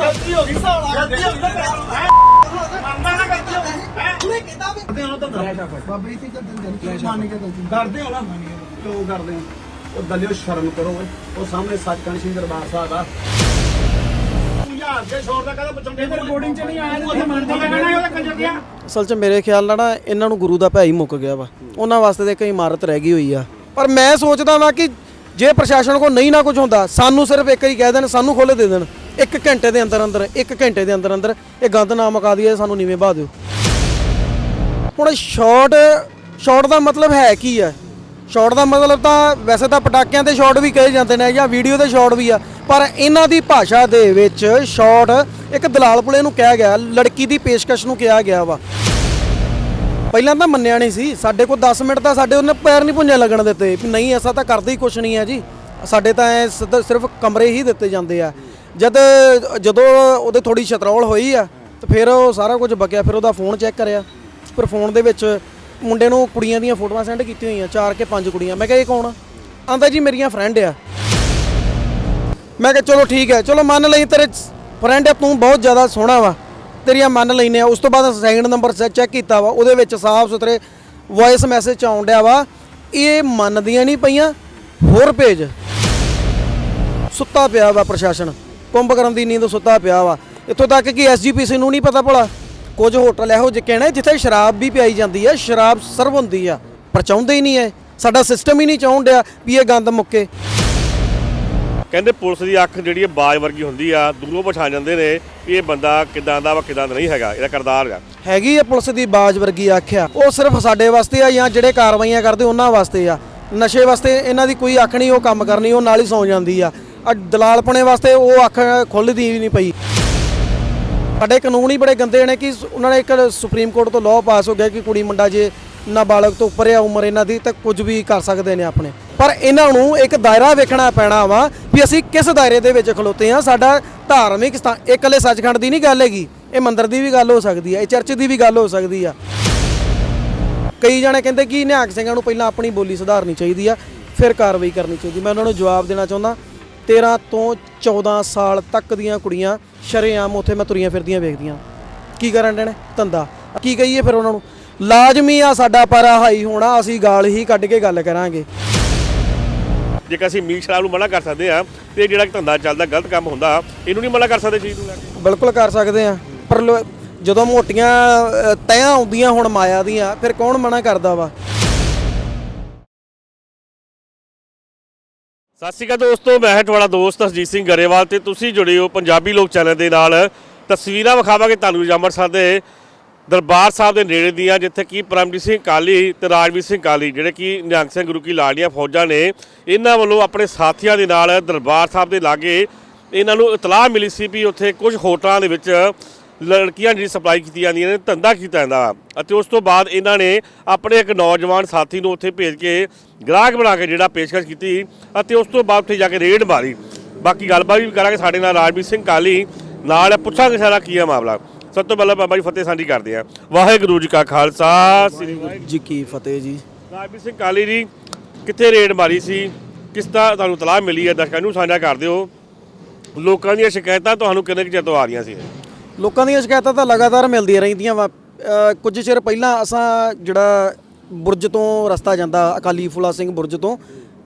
ਗਲਤੀ ਹੋ ਗਈ ਗਲਤੀ ਹੋ ਗਈ। ਹੈ ਮੰਨਦਾ ਨਾ ਗਲਤੀ ਹੋ ਗਈ। ਹੈ? ਉਹਨੇ ਕਿਹਾ ਵੀ ਕਰਦੇ ਹੋ ਨਾ ਤਾਂ ਬਾਬਾ ਜੀ ਤੇ ਜਦ ਮੰਨ ਕੇ ਗਲਤੀ। ਕਰਦੇ ਹੋ ਨਾ। ਕਿਉਂ ਕਰਦੇ ਹੋ? ਉਹ ਦਲਿਓ ਸ਼ਰਮ ਕਰੋ ਓਏ। ਉਹ ਸਾਹਮਣੇ ਸੱਚਖੰਡ ਸਿੰਘ ਦਰਬਾਰ ਸਾਹਿਬ ਆ। ਯਾਰ ਜੇ ਛੋੜ ਦਾ ਕਹਦਾ ਬਚਾਉਂਦੇ ਫਿਰ ਬੋਰਡਿੰਗ ਚ ਨਹੀਂ ਆਇਆ ਤੇ ਮੰਨਦੇ ਕਹਿਣਾ ਉਹਦਾ ਕੰਜਰ ਗਿਆ ਅਸਲ 'ਚ ਮੇਰੇ ਖਿਆਲ ਨਾਲ ਨਾ ਇਹਨਾਂ ਨੂੰ ਗੁਰੂ ਦਾ ਭੈ ਹੀ ਮੁੱਕ ਗਿਆ ਵਾ। ਉਹਨਾਂ ਵਾਸਤੇ ਤੇ ਇੱਕ ਇਮਾਰਤ ਰਹਿ ਗਈ ਹੋਈ ਆ। ਪਰ ਮੈਂ ਸੋਚਦਾ ਵਾਂ ਕਿ ਜੇ ਪ੍ਰਸ਼ਾਸਨ ਕੋ ਨਹੀਂ ਨਾ ਕੁਝ ਹੁੰਦਾ ਸਾਨੂੰ ਸਿਰਫ ਇੱਕ ਹੀ ਕਹਿ ਦੇਣ ਸਾਨੂੰ ਖੋਲੇ ਦੇ ਦੇਣ। ਇੱਕ ਘੰਟੇ ਦੇ ਅੰਦਰ ਅੰਦਰ, ਇੱਕ ਘੰਟੇ ਦੇ ਅੰਦਰ ਅੰਦਰ ਇਹ ਗੰਦ ਨਾ ਮੁਕਾ ਦਈਏ, ਸਾਨੂੰ ਨੀਵੇਂ ਬਹਾ ਦਿਓ। ਹੁਣ ਸ਼ਾਰਟ ਸ਼ਾਰਟ ਦਾ ਮਤਲਬ ਹੈ ਕੀ ਹੈ ਸ਼ਾਰਟ ਦਾ ਮਤਲਬ ਤਾਂ ਵੈਸੇ ਤਾਂ ਪਟਾਕਿਆਂ ਤੇ ਸ਼ਾਰਟ ਵੀ ਕਹੇ ਜਾਂਦੇ ਨੇ ਜਾਂ ਵੀਡੀਓ ਤੇ ਸ਼ਾਰਟ ਵੀ ਆ, ਪਰ ਇਹਨਾਂ ਦੀ ਭਾਸ਼ਾ ਦੇ ਵਿੱਚ ਸ਼ਾਰਟ ਇੱਕ ਦਲਾਲ ਪੁਲੇ ਨੂੰ ਕਿਹਾ ਗਿਆ, ਲੜਕੀ ਦੀ ਪੇਸ਼ਕਸ਼ ਨੂੰ ਕਿਹਾ ਗਿਆ ਵਾ। ਪਹਿਲਾਂ ਤਾਂ ਮੰਨਿਆ ਨਹੀਂ ਸੀ, ਸਾਡੇ ਕੋਲ 10 ਮਿੰਟ ਤਾਂ ਸਾਡੇ ਉਹਨੇ ਪੈਰ ਨਹੀਂ ਪੁੰਝੇ ਲੱਗਣ ਦਿੱਤੇ, ਵੀ ਨਹੀਂ, ਐਸਾ ਤਾਂ ਕਰਦੇ ਹੀ ਕੁਛ ਨਹੀਂ ਹੈ ਜੀ। ਸਾਡੇ ਤਾਂ ਐ ਸਿਰਫ ਕਮਰੇ ਹੀ ਦਿੱਤੇ ਜਾਂਦੇ ਆ। ਜਦ ਜਦੋਂ ਉਹਦੇ ਥੋੜੀ ਛਤਰੌਲ ਹੋਈ ਆ, ਤੇ ਫਿਰ ਉਹ ਸਾਰਾ ਕੁਝ ਬਕਿਆ, ਫਿਰ ਉਹਦਾ ਫੋਨ ਚੈੱਕ ਕਰਿਆ। ਪਰ ਫੋਨ ਦੇ ਵਿੱਚ ਮੁੰਡੇ ਨੂੰ ਕੁੜੀਆਂ ਦੀਆਂ ਫੋਟੋਆਂ ਸੈਂਡ ਕੀਤੀਆਂ ਹੋਈਆਂ, ਚਾਰ ਕੇ ਪੰਜ ਕੁੜੀਆਂ। ਮੈਂ ਕਿਹਾ, ਇਹ ਕੌਣ ਆ? ਆਂਦਾ ਜੀ, ਮੇਰੀਆਂ ਫਰੈਂਡ ਆ। ਮੈਂ ਕਿਹਾ, ਚਲੋ ਠੀਕ ਹੈ, ਚਲੋ ਮੰਨ ਲਈ ਤੇਰੇ ਫਰੈਂਡ ਆ, ਤੂੰ ਬਹੁਤ ਜ਼ਿਆਦਾ ਸੋਹਣਾ ਵਾ, ਤੇਰੀਆਂ ਮੰਨ ਲੈਨੇ ਆ। ਉਸ ਤੋਂ ਬਾਅਦ ਸੈਕਿੰਡ ਨੰਬਰ ਚੈੱਕ ਕੀਤਾ ਵਾ, ਉਹਦੇ ਵਿੱਚ ਸਾਫ਼ ਸੁਥਰੇ ਵੌਇਸ ਮੈਸੇਜ ਆਉਣ ਡਿਆ ਵਾ, ਇਹ ਮੰਨਦੀਆਂ ਨਹੀਂ ਪਈਆਂ, ਹੋਰ ਭੇਜ। ਸੁੱਤਾ ਪਿਆ ਵਾ ਪ੍ਰਸ਼ਾਸਨ। ਕੁੰਭਕਰਨ ਦੀ ਨੀਂਦ ਸੁੱਤਾ ਪਿਆ ਵਾ। ਇੱਥੋਂ ਤੱਕ ਕਿ ਐਸਜੀਪੀਸੀ ਨੂੰ ਨਹੀਂ ਪਤਾ ਭਲਾ। ਕੁਝ ਹੋਟਲ ਇਹੋ ਜਿਹੇ ਕਹਿਣੇ ਜਿੱਥੇ ਸ਼ਰਾਬ ਵੀ ਪਿਆਈ ਜਾਂਦੀ ਹੈ ਸ਼ਰਾਬ ਸਰਵ ਹੁੰਦੀ ਆ ਪਰ ਚਾਹੁੰਦੇ ਹੀ ਨਹੀਂ ਐ ਸਾਡਾ ਸਿਸਟਮ ਹੀ ਨਹੀਂ ਚਾਹੁਣ ਡਿਆ ਵੀ ਇਹ ਗੰਦ ਮੁੱਕੇ। ਕਹਿੰਦੇ ਪੁਲਿਸ ਦੀ ਅੱਖ ਜਿਹੜੀ ਹੈ ਬਾਜ ਵਰਗੀ ਹੁੰਦੀ ਆ ਦੂਰੋਂ ਪਛਾਣ ਜਾਂਦੇ ਨੇ ਵੀ ਇਹ ਬੰਦਾ ਕਿਦਾਂ ਦਾ ਵਾ ਕਿਦਾਂ ਦਾ ਨਹੀਂ ਹੈਗਾ ਇਹਦਾ ਕਰਦਾਰ ਆ। ਹੈਗੀ ਆ ਪੁਲਿਸ ਦੀ ਬਾਜ ਵਰਗੀ ਆਖਿਆ ਉਹ ਸਿਰਫ ਸਾਡੇ ਵਾਸਤੇ ਆ ਜਾਂ ਜਿਹੜੇ ਕਾਰਵਾਈਆਂ ਕਰਦੇ ਉਹਨਾਂ ਵਾਸਤੇ ਆ। ਨਸ਼ੇ ਵਾਸਤੇ ਇਹਨਾਂ ਦੀ ਕੋਈ ਅੱਖ ਨਹੀਂ ਉਹ ਕੰਮ ਕਰਨੀ ਉਹ ਨਾਲ ਹੀ ਸੌ ਜਾਂਦੀ ਆ ਆ। ਦਲਾਲਪਣੇ ਵਾਸਤੇ ਉਹ ਅੱਖ ਖੁੱਲਦੀ ਵੀ ਨਹੀਂ ਪਈ। ਸਾਡੇ ਕਾਨੂੰਨ ਹੀ ਬੜੇ ਗੰਦੇ ਨੇ ਕਿ ਉਹਨਾਂ ਨੇ ਇੱਕ ਸੁਪਰੀਮ ਕੋਰਟ ਤੋਂ ਲਾਅ ਪਾਸ ਹੋ ਗਿਆ ਕਿ ਕੁੜੀ ਮੁੰਡਾ ਜੇ ਨਾਬਾਲਗ ਤੋਂ ਉੱਪਰ ਆ ਉਮਰ ਇਹਨਾਂ ਦੀ ਤਾਂ ਕੁਝ ਵੀ ਕਰ ਸਕਦੇ ਨੇ ਆਪਣੇ। ਪਰ ਇਹਨਾਂ ਨੂੰ ਇੱਕ ਦਾਇਰਾ ਵੇਖਣਾ ਪੈਣਾ ਵਾ ਵੀ ਅਸੀਂ ਕਿਸ ਦਾਇਰੇ ਦੇ ਵਿੱਚ ਖਲੋਤੇ ਆ ਸਾਡਾ ਧਾਰਮਿਕ ਸਥਾਨ ਇਕੱਲੇ ਸੱਚਖੰਡ ਦੀ ਨਹੀਂ ਗੱਲ ਹੈਗੀ। ਇਹ ਮੰਦਿਰ ਦੀ ਵੀ ਗੱਲ ਹੋ ਸਕਦੀ ਹੈ ਇਹ ਚਰਚ ਦੀ ਵੀ ਗੱਲ ਹੋ ਸਕਦੀ ਆ। ਕਈ ਜਣੇ ਕਹਿੰਦੇ ਕਿ ਨਿਹੰਗ ਸਿੰਘਾਂ ਨੂੰ ਪਹਿਲਾਂ ਆਪਣੀ ਬੋਲੀ ਸੁਧਾਰਨੀ ਚਾਹੀਦੀ ਆ, ਫਿਰ ਕਾਰਵਾਈ ਕਰਨੀ ਚਾਹੀਦੀ। ਮੈਂ ਉਹਨਾਂ ਨੂੰ ਜਵਾਬ ਦੇਣਾ ਚਾਹੁੰਦਾ 13 ਤੋਂ 14 ਸਾਲ ਤੱਕ ਦੀਆਂ ਕੁੜੀਆਂ ਸ਼ਰੇਆਮ ਉੱਥੇ ਮੈਂ ਤੁਰੀਆਂ ਫਿਰਦੀਆਂ ਵੇਖਦੀਆਂ। ਕੀ ਕਰਨ ਦੇਣੇ ਧੰਦਾ। ਕੀ ਕਹੀਏ ਫਿਰ ਉਹਨਾਂ ਨੂੰ? ਲਾਜ਼ਮੀ ਆ ਸਾਡਾ ਪਾਰਾ ਹਾਈ ਹੋਣਾ ਅਸੀਂ ਗਾਲ ਹੀ ਕੱਢ ਕੇ ਗੱਲ ਕਰਾਂਗੇ। ਜੇਕਰ ਅਸੀਂ ਮੀਟ ਸ਼ਰਾਬ ਨੂੰ ਮਨਾ ਕਰ ਸਕਦੇ ਆ ਤੇ ਜਿਹੜਾ ਧੰਦਾ ਚੱਲਦਾ ਗਲਤ ਕੰਮ ਹੁੰਦਾ ਇਹਨੂੰ ਨਹੀਂ ਮਨਾ ਕਰ ਸਕਦੇ ਚੀਜ਼ ਨੂੰ ਲੈ ਕੇ ਬਿਲਕੁਲ ਕਰ ਸਕਦੇ ਆ। ਪਰ ਲੋ- ਜਦੋਂ ਮੋਟੀਆਂ ਅ, ਆਉਂਦੀਆਂ ਹੁਣ ਮਾਇਆ ਦੀਆਂ ਫਿਰ ਕੌਣ ਮਨਾ ਕਰਦਾ ਵਾ? ਸਤਿ ਸ਼੍ਰੀ ਅਕਾਲ ਦੋਸਤੋ, ਮੈਂ ਹਾਂ ਤੁਹਾਡਾ ਦੋਸਤ ਹਰਜੀਤ ਸਿੰਘ ਗਰੇਵਾਲ ਤੇ ਤੁਸੀਂ ਜੁੜੇ ਹੋ ਪੰਜਾਬੀ ਲੋਕ ਚੈਨਲ ਦੇ ਨਾਲ। ਤਸਵੀਰਾਂ ਵਿਖਾਵਾਂਗੇ ਤੁਹਾਨੂੰ ਅੰਮ੍ਰਿਤਸਰ ਦੇ ਦਰਬਾਰ ਸਾਹਿਬ ਦੇ ਨੇੜੇ ਦੀਆਂ, ਜਿੱਥੇ ਕਿ ਪਰਮਜੀਤ ਸਿੰਘ ਕਾਲੀ ਤੇ ਰਾਜਵੀਰ ਸਿੰਘ ਕਾਲੀ, ਜਿਹੜੇ ਕਿ ਨਿਹੰਗ ਸਿੰਘ ਗੁਰੂ ਕੀ ਲਾੜੀਆਂ ਫੌਜਾਂ ਨੇ, ਇਹਨਾਂ ਵੱਲੋਂ ਆਪਣੇ ਸਾਥੀਆਂ ਦੇ ਨਾਲ ਦਰਬਾਰ ਸਾਹਿਬ ਦੇ ਲਾਗੇ ਇਹਨਾਂ ਨੂੰ ਇਤਲਾਹ ਮਿਲੀ ਸੀ ਵੀ ਉੱਥੇ ਕੁਝ ਹੋਟਲਾਂ ਦੇ ਵਿੱਚ ਲੜਕੀਆਂ ਜਿਹੜੀ ਸਪਲਾਈ ਕੀਤੀ ਜਾਂਦੀਆਂ ਨੇ ਧੰਦਾ ਕੀਤਾ ਜਾਂਦਾ ਅਤੇ ਉਸ ਤੋਂ ਬਾਅਦ ਇਹਨਾਂ ਨੇ ਆਪਣੇ ਇੱਕ ਨੌਜਵਾਨ ਸਾਥੀ ਨੂੰ ਉੱਥੇ ਭੇਜ ਕੇ ਗ੍ਰਾਹਕ ਬਣਾ ਕੇ ਜਿਹੜਾ ਪੇਸ਼ਕਸ਼ ਕੀਤੀ ਅਤੇ ਉਸ ਤੋਂ ਬਾਅਦ ਉੱਥੇ ਜਾ ਕੇ ਰੇਡ ਮਾਰੀ। ਬਾਕੀ ਗੱਲਬਾਤ ਵੀ ਕਰਾਂਗੇ ਸਾਡੇ ਨਾਲ ਰਾਜਵੀਰ ਸਿੰਘ ਕਾਲੀ ਨਾਲ ਪੁੱਛਾਂਗੇ ਸਾਰਾ ਕੀ ਹੈ ਮਾਮਲਾ। ਸਭ ਤੋਂ ਪਹਿਲਾਂ ਬਾਬਾ ਜੀ ਫਤਿਹ ਸਾਂਝੀ ਕਰਦੇ ਆ ਵਾਹਿਗੁਰੂ ਜੀ ਕਾ ਖਾਲਸਾ ਸ੍ਰੀ ਜੀ ਕੀ ਫਤਿਹ ਜੀ। ਰਾਜਵੀਰ ਸਿੰਘ ਕਾਲੀ ਜੀ ਕਿੱਥੇ ਰੇਡ ਮਾਰੀ ਸੀ? ਕਿਸ ਦਾ ਤੁਹਾਨੂੰ ਤਲਾਹ ਮਿਲੀ ਹੈ? ਦਰਸ਼ਕਾਂ ਨੂੰ ਸਾਂਝਾ ਕਰ ਦਿਓ। ਲੋਕਾਂ ਦੀਆਂ ਸ਼ਿਕਾਇਤਾਂ ਤੁਹਾਨੂੰ ਕਿੰਨੇ ਕੁ ਚਿਰ ਤੋਂ ਆ ਰਹੀਆਂ ਸੀ? ਲੋਕਾਂ ਦੀਆਂ ਸ਼ਿਕਾਇਤਾਂ ਤਾਂ ਲਗਾਤਾਰ ਮਿਲਦੀਆਂ ਰਹਿੰਦੀਆਂ ਵਾ। ਕੁਝ ਚਿਰ ਪਹਿਲਾਂ ਅਸਾਂ ਜਿਹੜਾ ਬੁਰਜ ਤੋਂ ਰਸਤਾ ਜਾਂਦਾ, ਅਕਾਲੀ ਫੁਲਾ ਸਿੰਘ ਬੁਰਜ ਤੋਂ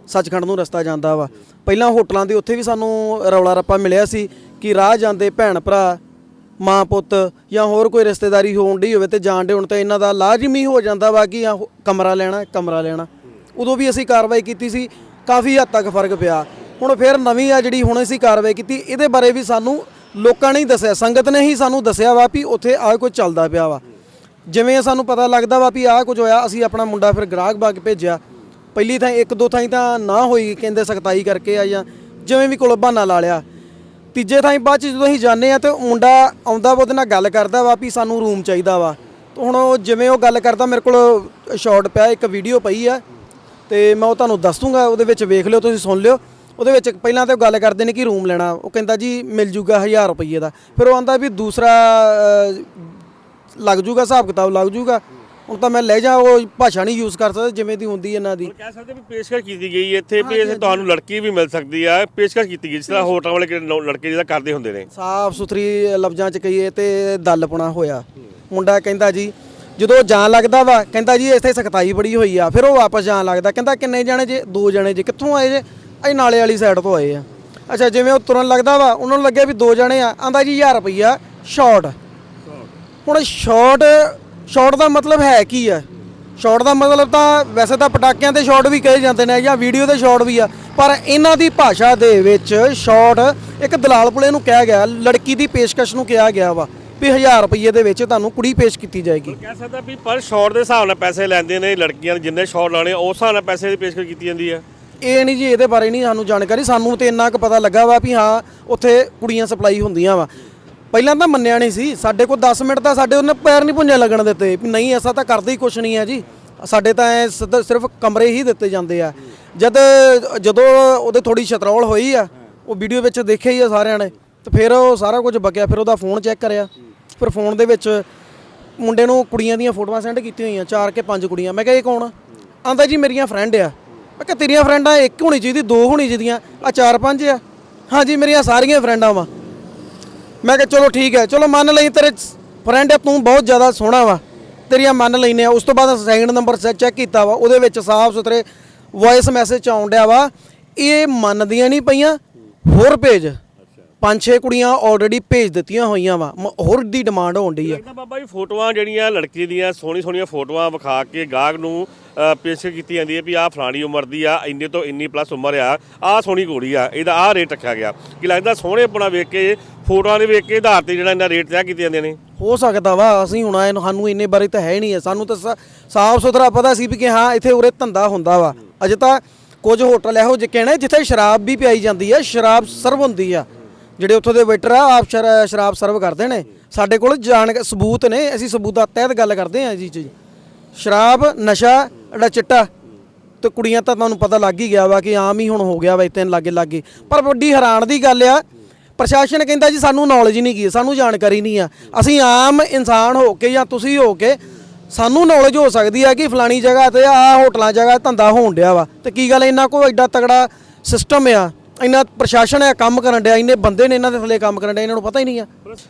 ਸੱਚਖੰਡ ਨੂੰ ਰਸਤਾ ਜਾਂਦਾ ਵਾ। ਪਹਿਲਾਂ ਹੋਟਲਾਂ ਦੇ ਉੱਥੇ ਵੀ ਸਾਨੂੰ ਰੌਲਾ ਰੱਪਾ ਮਿਲਿਆ ਸੀ ਕਿ ਰਾਹ ਜਾਂਦੇ ਭੈਣ ਭਰਾ, ਮਾਂ ਪੁੱਤ ਜਾਂ ਹੋਰ ਕੋਈ ਰਿਸ਼ਤੇਦਾਰੀ ਹੋਣ ਡਈ ਹੋਵੇ ਤੇ ਜਾਣ ਦੇ ਹੁਣ ਤਾਂ ਇਹਨਾਂ ਦਾ ਲਾਜ਼ਮੀ ਹੋ ਜਾਂਦਾ ਵਾ ਕਿ ਆਹ ਕਮਰਾ ਲੈਣਾ ਕਮਰਾ ਲੈਣਾ। ਉਦੋਂ ਵੀ ਅਸੀਂ ਕਾਰਵਾਈ ਕੀਤੀ ਸੀ, ਕਾਫੀ ਹੱਦ ਤੱਕ ਫ਼ਰਕ ਪਿਆ। ਹੁਣ ਫਿਰ ਨਵੀਂ ਆ ਜਿਹੜੀ ਹੁਣ ਅਸੀਂ ਕਾਰਵਾਈ ਕੀਤੀ, ਇਹਦੇ ਬਾਰੇ ਵੀ ਸਾਨੂੰ ਲੋਕਾਂ ਨੇ ਹੀ ਦੱਸਿਆ, ਸੰਗਤ ਨੇ ਹੀ ਸਾਨੂੰ ਦੱਸਿਆ ਵਾ ਵੀ ਉੱਥੇ ਆਹ ਕੁਝ ਚੱਲਦਾ ਪਿਆ ਵਾ। ਜਿਵੇਂ ਸਾਨੂੰ ਪਤਾ ਲੱਗਦਾ ਵਾ ਵੀ ਆਹ ਕੁਝ ਹੋਇਆ, ਅਸੀਂ ਆਪਣਾ ਮੁੰਡਾ ਫਿਰ ਗ੍ਰਾਹਕ ਬਾਗ ਭੇਜਿਆ। ਪਹਿਲੀ ਥਾਂ ਇੱਕ ਦੋ ਥਾਂ ਤਾਂ ਨਾ ਹੋਈ ਕਹਿੰਦੇ ਸਖਤਾਈ ਕਰਕੇ ਆ ਜਾਂ ਜਿਵੇਂ ਵੀ ਕੋਲ ਬਹਾਨਾ ਲਾ ਲਿਆ। ਤੀਜੇ ਥਾਂ ਬਾਅਦ ਚ ਜਦੋਂ ਅਸੀਂ ਜਾਂਦੇ ਆ ਤੇ ਮੁੰਡਾ ਆਉਂਦਾ ਵਾ ਉਹਦੇ ਨਾਲ ਗੱਲ ਕਰਦਾ ਵਾ ਵੀ ਸਾਨੂੰ ਰੂਮ ਚਾਹੀਦਾ ਵਾ। ਤੇ ਹੁਣ ਉਹ ਜਿਵੇਂ ਉਹ ਗੱਲ ਕਰਦਾ, ਮੇਰੇ ਕੋਲ ਸ਼ਾਰਟ ਪਿਆ, ਇੱਕ ਵੀਡੀਓ ਪਈ ਆ। ਤੇ ਮੈਂ ਉਹ ਤੁਹਾਨੂੰ ਦੱਸ ਦੂੰਗਾ ਉਹਦੇ ਵਿੱਚ ਵੇਖ ਲਿਓ, ਤੁਸੀਂ ਸੁਣ ਲਿਓ। ਉਹਦੇ ਵਿੱਚ ਪਹਿਲਾਂ ਤੇ ਉਹ ਗੱਲ ਕਰਦੇ ਨੇ ਕਿ ਰੂਮ ਲੈਣਾ ਉਹ ਕਹਿੰਦਾ ਜੀ ਮਿਲ ਜੂਗਾ 1000 ਰੁਪਏ ਦਾ। ਫਿਰ ਉਹ ਆਂਦਾ ਵੀ ਦੂਸਰਾ ਲੱਗ ਜੂਗਾ ਹਿਸਾਬ ਕਿਤਾਬ ਲੱਗ ਜੂਗਾ। ਹੁਣ ਤਾਂ ਮੈਂ ਲੈ ਜਾ ਉਹ ਭਾਸ਼ਾ ਨਹੀਂ ਯੂਜ਼ ਕਰ ਸਕਦਾ ਜਿਵੇਂ ਦੀ ਹੁੰਦੀ ਇਹਨਾਂ ਦੀ। ਕਹਿ ਸਕਦੇ ਵੀ ਪੇਸ਼ਕਸ਼ ਕੀਤੀ ਗਈ ਇੱਥੇ ਵੀ ਇੱਥੇ ਤੁਹਾਨੂੰ ਲੜਕੀ ਵੀ ਮਿਲ ਸਕਦੀ ਆ ਪੇਸ਼ਕਸ਼ ਕੀਤੀ ਗਈ ਜਿਸ ਤਰ੍ਹਾਂ ਹੋਟਲ ਵਾਲੇ ਲੜਕੇ ਜਿਹਦਾ ਕਰਦੇ ਹੁੰਦੇ ਨੇ। ਸਾਫ਼ ਸੁਥਰੀ ਲਫ਼ਜ਼ਾਂ 'ਚ ਕਹੀਏ ਤੇ ਦਲਪਣਾ ਹੋਇਆ। ਮੁੰਡਾ ਕਹਿੰਦਾ ਜੀ ਜਦੋਂ ਜਾਣ ਲੱਗਦਾ ਵਾ ਕਹਿੰਦਾ ਜੀ ਇੱਥੇ ਸਖਤਾਈ ਬੜੀ ਹੋਈ ਆ ਫਿਰ ਉਹ ਵਾਪਸ ਜਾਣ ਲੱਗਦਾ। ਕਹਿੰਦਾ ਕਿੰਨੇ ਜਾਣੇ ਜੇ? ਦੋ ਜਾਣੇ ਜੇ। ਕਿੱਥੋਂ ਆਏ ਜੇ? ਅਸੀਂ ਨਾਲੇ ਵਾਲੀ ਸਾਈਡ ਤੋਂ ਆਏ ਆ। ਅੱਛਾ, ਜਿਵੇਂ ਉਹ ਤੁਰਨ ਲੱਗਦਾ ਵਾ, ਉਹਨਾਂ ਨੂੰ ਲੱਗਿਆ ਵੀ ਦੋ ਜਣੇ ਆ। ਆਂਦਾ ਜੀ 1000 ਰੁਪਈਆ ਸ਼ਾਰਟ ਹੁਣ ਸ਼ਾਰਟ ਸ਼ਾਰਟ ਦਾ ਮਤਲਬ ਹੈ ਕੀ ਆ? ਸ਼ਾਰਟ ਦਾ ਮਤਲਬ ਤਾਂ ਵੈਸੇ ਤਾਂ ਪਟਾਕਿਆਂ ਤੇ ਸ਼ਾਰਟ ਵੀ ਕਹੇ ਜਾਂਦੇ ਨੇ ਜਾਂ ਵੀਡੀਓ ਤੇ ਸ਼ਾਰਟ ਵੀ ਆ। ਪਰ ਇਹਨਾਂ ਦੀ ਭਾਸ਼ਾ ਦੇ ਵਿੱਚ ਸ਼ਾਰਟ ਇੱਕ ਦਲਾਲ ਪੁਲੇ ਨੂੰ ਕਿਹਾ ਗਿਆ, ਲੜਕੀ ਦੀ ਪੇਸ਼ਕਸ਼ ਨੂੰ ਕਿਹਾ ਗਿਆ ਵਾ ਵੀ 1000 ਰੁਪਏ ਦੇ ਵਿੱਚ ਤੁਹਾਨੂੰ ਕੁੜੀ ਪੇਸ਼ ਕੀਤੀ ਜਾਏਗੀ। ਕਹਿ ਸਕਦਾ ਵੀ ਪਰ ਸ਼ਾਰਟ ਦੇ ਹਿਸਾਬ ਨਾਲ ਪੈਸੇ ਲੈਂਦੇ ਨੇ ਲੜਕੀਆਂ ਦੇ ਜਿੰਨੇ ਸ਼ਾਰਟ ਲਾਣੇ ਉਸ ਹਿਸਾਬ ਨਾਲ ਪੈਸੇ ਦੀ ਪੇਸ਼ਕਸ਼ ਕੀਤੀ ਜਾਂਦੀ ਹੈ ਇਹ ਨਹੀਂ ਜੀ, ਇਹਦੇ ਬਾਰੇ ਨਹੀਂ ਸਾਨੂੰ ਜਾਣਕਾਰੀ। ਸਾਨੂੰ ਤੇ ਇੰਨਾ ਕੁ ਪਤਾ ਲੱਗਾ ਵਾ ਵੀ ਹਾਂ, ਉੱਥੇ ਕੁੜੀਆਂ ਸਪਲਾਈ ਹੁੰਦੀਆਂ ਵਾ। ਪਹਿਲਾਂ ਤਾਂ ਮੰਨਿਆ ਨਹੀਂ ਸੀ। ਸਾਡੇ ਕੋਲ 10 ਮਿੰਟ ਤਾਂ ਸਾਡੇ ਉਹਨੇ ਪੈਰ ਨਹੀਂ ਪੁੰਝੇ ਲੱਗਣ ਦਿੱਤੇ। ਵੀ ਨਹੀਂ, ਐਸਾ ਤਾਂ ਕਰਦੇ ਹੀ ਕੁਛ ਨਹੀਂ ਹੈ ਜੀ। ਸਾਡੇ ਤਾਂ ਐਂ ਸਿੱਧਾ, ਸਿਰਫ ਕਮਰੇ ਹੀ ਦਿੱਤੇ ਜਾਂਦੇ ਆ। ਜਦ, ਜਦੋਂ ਉਹਦੇ ਥੋੜੀ ਛਤਰੌਲ ਹੋਈ ਆ, ਉਹ ਵੀਡੀਓ ਵਿੱਚ ਦੇਖਿਆ ਹੀ ਆ ਸਾਰਿਆਂ ਨੇ। ਤੇ ਫਿਰ ਉਹ ਸਾਰਾ ਕੁਝ ਬਕਿਆ, ਫਿਰ ਉਹਦਾ ਫੋਨ ਚੈੱਕ ਕਰਿਆ। ਫਿਰ ਫੋਨ ਦੇ ਵਿੱਚ ਮੁੰਡੇ ਨੂੰ ਕੁੜੀਆਂ ਦੀਆਂ ਫੋਟੋਆਂ ਸੈਂਡ ਕੀਤੀਆਂ ਹੋਈਆਂ, ਚਾਰ ਕੇ ਪੰਜ ਕੁੜੀਆਂ। ਮੈਂ ਕਿਹਾ, ਇਹ ਕੌਣ ਆ? ਆਂਦਾ ਜੀ, ਮੇਰੀਆਂ ਫਰੈਂਡ ਆ। ਮੈਂ ਕਿਹਾ, ਤੇਰੀਆਂ ਫਰੈਂਡਾਂ ਇੱਕ ਹੋਣੀ ਚਾਹੀਦੀ, ਦੋ ਹੋਣੀ ਚਾਹੀਦੀਆਂ, ਆ ਚਾਰ ਪੰਜ ਆ। ਹਾਂਜੀ, ਮੇਰੀਆਂ ਸਾਰੀਆਂ ਫਰੈਂਡਾਂ ਵਾ। ਮੈਂ ਕਿਹਾ, ਚਲੋ ਠੀਕ ਹੈ, ਚਲੋ ਮੰਨ ਲਈ ਤੇਰੇ ਫਰੈਂਡ ਆ, ਤੂੰ ਬਹੁਤ ਜ਼ਿਆਦਾ ਸੋਹਣਾ ਵਾ। ਤੇਰੀਆਂ ਮੰਨ ਲੈਨੇ ਆ ਉਸ ਤੋਂ ਬਾਅਦ ਸੈਕਿੰਡ ਨੰਬਰ ਚੈੱਕ ਕੀਤਾ ਵਾ, ਉਹਦੇ ਵਿੱਚ ਸਾਫ਼ ਸੁਥਰੇ ਵੌਇਸ ਮੈਸੇਜ ਆਉਣ ਡਿਆ ਵਾ। ਇਹ ਮੰਨਦੀਆਂ ਨਹੀਂ ਪਈਆਂ, ਹੋਰ ਭੇਜ। ਪੰਜ ਛੇ ਕੁੜੀਆਂ ਆਲਰੇਡੀ ਭੇਜ ਦਿੱਤੀਆਂ ਹੋਈਆਂ ਵਾ। ਹੋਰ ਦੀ ਡਿਮਾਂਡ ਹੋਣ ਡਈ ਆ। ਲੱਗਦਾ ਬਾਬਾ ਜੀ ਫੋਟੋਆਂ ਜਿਹੜੀਆਂ ਲੜਕੀ ਦੀਆਂ ਸੋਹਣੀ ਸੋਹਣੀਆਂ ਫੋਟੋਆਂ ਵਿਖਾ ਕੇ ਗਾਹਕ ਨੂੰ ਪੇਸ਼ਕਸ਼ ਕੀਤੀ ਜਾਂਦੀ ਹੈ ਵੀ ਆਹ ਫਲਾਣੀ ਉਮਰ ਦੀ ਆ ਇੰਨੇ ਤੋਂ ਇੰਨੀ ਪਲੱਸ ਉਮਰ ਆ ਆਹ ਸੋਹਣੀ ਕੁੜੀ ਆ ਇਹਦਾ ਆਹ ਰੇਟ ਰੱਖਿਆ ਗਿਆ। ਕੀ ਲੱਗਦਾ ਸੋਹਣੇ ਆਪਣਾ ਵੇਖ ਕੇ ਫੋਟੋਆਂ ਦੇ ਵੇਖ ਕੇ ਆਧਾਰ ਤੇ ਜਿਹੜਾ ਇਹਨਾਂ ਰੇਟ ਤੈਅ ਕੀਤੇ ਜਾਂਦੇ ਨੇ? ਹੋ ਸਕਦਾ ਵਾ ਅਸੀਂ ਹੁਣ ਆਏ ਸਾਨੂੰ ਇੰਨੇ ਬਾਰੇ ਤਾਂ ਹੈ ਨਹੀਂ ਹੈ ਸਾਨੂੰ ਤਾਂ ਸਾਫ਼ ਸੁਥਰਾ ਪਤਾ ਸੀ ਵੀ ਕਿ ਹਾਂ ਇੱਥੇ ਉਰੇ ਧੰਦਾ ਹੁੰਦਾ ਵਾ। ਅਜੇ ਤਾਂ ਕੁਝ ਹੋਟਲ ਇਹੋ ਜਿਹੇ ਕਹਿਣੇ ਜਿੱਥੇ ਸ਼ਰਾਬ ਵੀ ਪਿਆਈ ਜਾਂਦੀ ਹੈ ਸ਼ਰਾਬ ਸਰਵ ਹੁੰਦੀ ਆ। ਜਿਹੜੇ ਉੱਥੋਂ ਦੇ ਵੇਟਰ ਆ, ਆਪ ਸ਼ਰਾ- ਸ਼ਰਾਬ ਸਰਵ ਕਰਦੇ ਨੇ। ਸਾਡੇ ਕੋਲ ਜਾਣ ਸਬੂਤ ਨੇ, ਅਸੀਂ ਸਬੂਤਾਂ ਤਹਿਤ ਗੱਲ ਕਰਦੇ ਹਾਂ ਜੀ ਜੀ। ਸ਼ਰਾਬ, ਨਸ਼ਾ, ਜਿਹੜਾ ਚਿੱਟਾ, ਤੇ ਕੁੜੀਆਂ ਤਾਂ ਤੁਹਾਨੂੰ ਪਤਾ ਲੱਗ ਹੀ ਗਿਆ ਵਾ ਕਿ ਆਮ ਹੀ ਹੁਣ ਹੋ ਗਿਆ ਵਾ ਇਤਨੇ ਲਾਗੇ ਲਾਗੇ। ਪਰ ਵੱਡੀ ਹੈਰਾਨ ਦੀ ਗੱਲ ਆ, ਪ੍ਰਸ਼ਾਸਨ ਕਹਿੰਦਾ ਜੀ ਸਾਨੂੰ ਨੌਲੇਜ ਨਹੀਂ ਕੀ, ਸਾਨੂੰ ਜਾਣਕਾਰੀ ਨਹੀਂ ਆ। ਅਸੀਂ ਆਮ ਇਨਸਾਨ ਹੋ ਕੇ ਜਾਂ ਤੁਸੀਂ ਹੋ ਕੇ ਸਾਨੂੰ ਨੌਲੇਜ ਹੋ ਸਕਦੀ ਆ ਕਿ ਫਲਾਣੀ ਜਗ੍ਹਾ ਤੇ ਆ, ਹੋਟਲਾਂ ਜਗ੍ਹਾ ਧੰਦਾ ਹੋਣ ਡਿਆ ਵਾ। ਤੇ ਕੀ ਗੱਲ ਇਹਨਾਂ ਕੋਲ ਐਡਾ ਤਗੜਾ ਸਿਸਟਮ ਆ ਇੰਨਾ ਪ੍ਰਸ਼ਾਸਨ ਆ ਕੰਮ ਕਰਨ ਡਿਆ ਇੰਨੇ ਬੰਦੇ ਨੇ ਇਹਨਾਂ ਦੇ ਥੱਲੇ ਕੰਮ ਕਰਨ ਡਿਆ ਇਹਨਾਂ ਨੂੰ ਪਤਾ ਹੀ ਨਹੀਂ ਆ।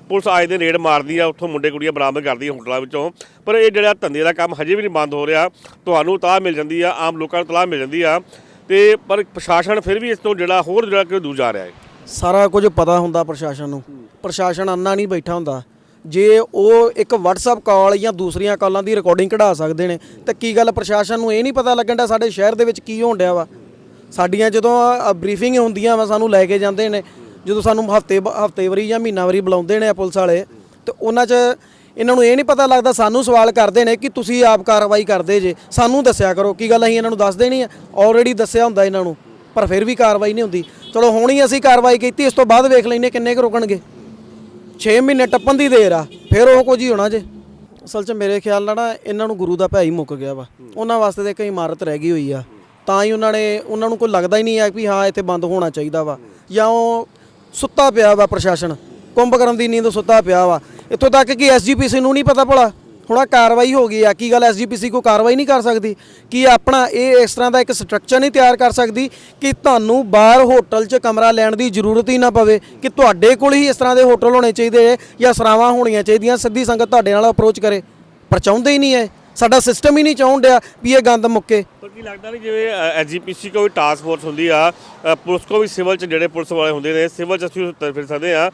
ਪੁਲਿਸ ਆਏ ਦੇ ਰੇਡ ਮਾਰਦੀ ਆ ਉੱਥੋਂ ਮੁੰਡੇ ਕੁੜੀਆਂ ਬਰਾਮਦ ਕਰਦੀ ਆ ਹੋਟਲਾਂ ਵਿੱਚੋਂ। ਪਰ ਇਹ ਜਿਹੜਾ ਧੰਦੇ ਦਾ ਕੰਮ ਹਜੇ ਵੀ ਨਹੀਂ ਬੰਦ ਹੋ ਰਿਹਾ ਤੁਹਾਨੂੰ ਤਲਾਹ ਮਿਲ ਜਾਂਦੀ ਆ ਆਮ ਲੋਕਾਂ ਨੂੰ ਤਲਾਹ ਮਿਲ ਜਾਂਦੀ ਆ। ਤੇ ਪਰ ਪ੍ਰਸ਼ਾਸਨ ਫਿਰ ਵੀ ਇਸ ਤੋਂ ਜਿਹੜਾ ਹੋਰ ਜਿਹੜਾ ਕਿ ਦੂਰ ਜਾ ਰਿਹਾ ਹੈ। ਸਾਰਾ ਕੁਝ ਪਤਾ ਹੁੰਦਾ ਪ੍ਰਸ਼ਾਸਨ ਨੂੰ। ਪ੍ਰਸ਼ਾਸਨ ਅੰਨਾ ਨਹੀਂ ਬੈਠਾ ਹੁੰਦਾ। ਜੇ ਉਹ ਇੱਕ WhatsApp ਕਾਲ ਜਾਂ ਦੂਸਰੀਆਂ ਕਾਲਾਂ ਦੀ ਰਿਕਾਰਡਿੰਗ ਕਢਾ ਸਕਦੇ ਨੇ ਤਾਂ ਕੀ ਗੱਲ ਪ੍ਰਸ਼ਾਸਨ ਨੂੰ ਇਹ ਨਹੀਂ ਪਤਾ ਲੱਗਣ ਦਾ ਸਾਡੇ ਸ਼ਹਿਰ ਦੇ ਵਿੱਚ ਕੀ ਹੋਣ ਡਿਆ ਵਾ? ਸਾਡੀਆਂ ਜਦੋਂ ਬਰੀਫਿੰਗ ਹੁੰਦੀਆਂ ਵਾ ਸਾਨੂੰ ਲੈ ਕੇ ਜਾਂਦੇ ਨੇ ਜਦੋਂ ਸਾਨੂੰ ਹਫ਼ਤੇ ਹਫ਼ਤੇ ਵਾਰੀ ਜਾਂ ਮਹੀਨਾ ਵਾਰੀ ਬੁਲਾਉਂਦੇ ਨੇ ਪੁਲਿਸ ਵਾਲੇ ਤੇ ਉਹਨਾਂ 'ਚ ਇਹਨਾਂ ਨੂੰ ਇਹ ਨਹੀਂ ਪਤਾ ਲੱਗਦਾ ਸਾਨੂੰ ਸਵਾਲ ਕਰਦੇ ਨੇ ਕਿ ਤੁਸੀਂ ਆਪ ਕਾਰਵਾਈ ਕਰਦੇ ਜੇ ਸਾਨੂੰ ਦੱਸਿਆ ਕਰੋ ਕੀ ਗੱਲ ਅਸੀਂ ਇਹਨਾਂ ਨੂੰ ਦੱਸਦੇ ਨਹੀਂ ਆ? ਆਲਰੇਡੀ ਦੱਸਿਆ ਹੁੰਦਾ ਇਹਨਾਂ ਨੂੰ ਪਰ ਫਿਰ ਵੀ ਕਾਰਵਾਈ ਨਹੀਂ ਹੁੰਦੀ। ਚਲੋ ਹੁਣ ਹੀ ਅਸੀਂ ਕਾਰਵਾਈ ਕੀਤੀ ਇਸ ਤੋਂ ਬਾਅਦ ਵੇਖ ਲੈਨੇ ਕਿੰਨੇ ਕੁ ਰੁਕਣਗੇ। 6 ਮਹੀਨੇ ਟੱਪਣ ਦੀ ਦੇਰ ਆ ਫਿਰ ਉਹ ਕੁਝ ਹੀ ਹੋਣਾ ਜੇ। ਅਸਲ 'ਚ ਮੇਰੇ ਖਿਆਲ ਨਾਲ ਨਾ ਇਹਨਾਂ ਨੂੰ ਗੁਰੂ ਦਾ ਭੈ ਹੀ ਮੁੱਕ ਗਿਆ ਵਾ। ਉਹਨਾਂ ਵਾਸਤੇ ਤਾਂ ਇੱਕ ਇਮਾਰਤ ਰਹਿ ਗਈ ਹੋਈ ਆ। ਤਾਂ ਹੀ ਉਹਨਾਂ ਨੇ, ਉਹਨਾਂ ਨੂੰ ਕੋਈ ਲੱਗਦਾ ਹੀ ਨਹੀਂ ਹੈ ਵੀ ਹਾਂ, ਇੱਥੇ ਬੰਦ ਹੋਣਾ ਚਾਹੀਦਾ ਵਾ। ਜਾਂ ਉਹ ਸੁੱਤਾ ਪਿਆ ਵਾ ਪ੍ਰਸ਼ਾਸਨ। ਕੁੰਭਕਰਨ ਦੀ ਨੀਂਦ ਸੁੱਤਾ ਪਿਆ ਵਾ। ਇੱਥੋਂ ਤੱਕ ਕਿ ਐਸਜੀਪੀਸੀ ਨੂੰ ਨਹੀਂ ਪਤਾ ਭਲਾ। ਹੁਣ ਕਾਰਵਾਈ ਹੋ ਗਈ ਆ। ਕੀ ਗੱਲ ਐਸਜੀਪੀਸੀ ਕੋ ਕਾਰਵਾਈ ਨਹੀਂ ਕਰ ਸਕਦੀ? ਕਿ ਆਪਣਾ ਇਹ ਇਸ ਤਰ੍ਹਾਂ ਦਾ ਇੱਕ ਸਟਰਕਚਰ ਨਹੀਂ ਤਿਆਰ ਕਰ ਸਕਦੀ ਕਿ ਤੁਹਾਨੂੰ ਬਾਹਰ ਹੋਟਲ 'ਚ ਕਮਰਾ ਲੈਣ ਦੀ ਜ਼ਰੂਰਤ ਹੀ ਨਾ ਪਵੇ? ਕਿ ਤੁਹਾਡੇ ਕੋਲ ਹੀ ਇਸ ਤਰ੍ਹਾਂ ਦੇ ਹੋਟਲ ਹੋਣੇ ਚਾਹੀਦੇ ਹੈ ਜਾਂ ਸਰਾਵਾਂ ਹੋਣੀਆਂ ਚਾਹੀਦੀਆਂ, ਸਿੱਧੀ ਸੰਗਤ ਤੁਹਾਡੇ ਨਾਲ ਅਪਰੋਚ ਕਰੇ? ਪਰ ਚਾਹੁੰਦੇ ਹੀ ਨਹੀਂ ਹੈ ਸਾਡਾ ਸਿਸਟਮ ਹੀ ਨਹੀਂ ਚਾਹੁਣ ਡਿਆ ਵੀ ਇਹ ਗੰਦ ਮੁੱਕੇ। ਪਰ ਕੀ ਲੱਗਦਾ ਨਹੀਂ ਜਿਵੇਂ ਐਸਜੀਪੀਸੀ ਕੋਈ ਟਾਸਕ ਫੋਰਸ ਹੁੰਦੀ ਆ ਪੁਲਿਸ ਕੋ ਵੀ ਸਿਵਲ ਚ ਜਿਹੜੇ ਪੁਲਿਸ ਵਾਲੇ ਹੁੰਦੇ ਨੇ ਸਿਵਲ ਚ ਅਸੀਂ ਫਿਰ ਸਕਦੇ ਆ।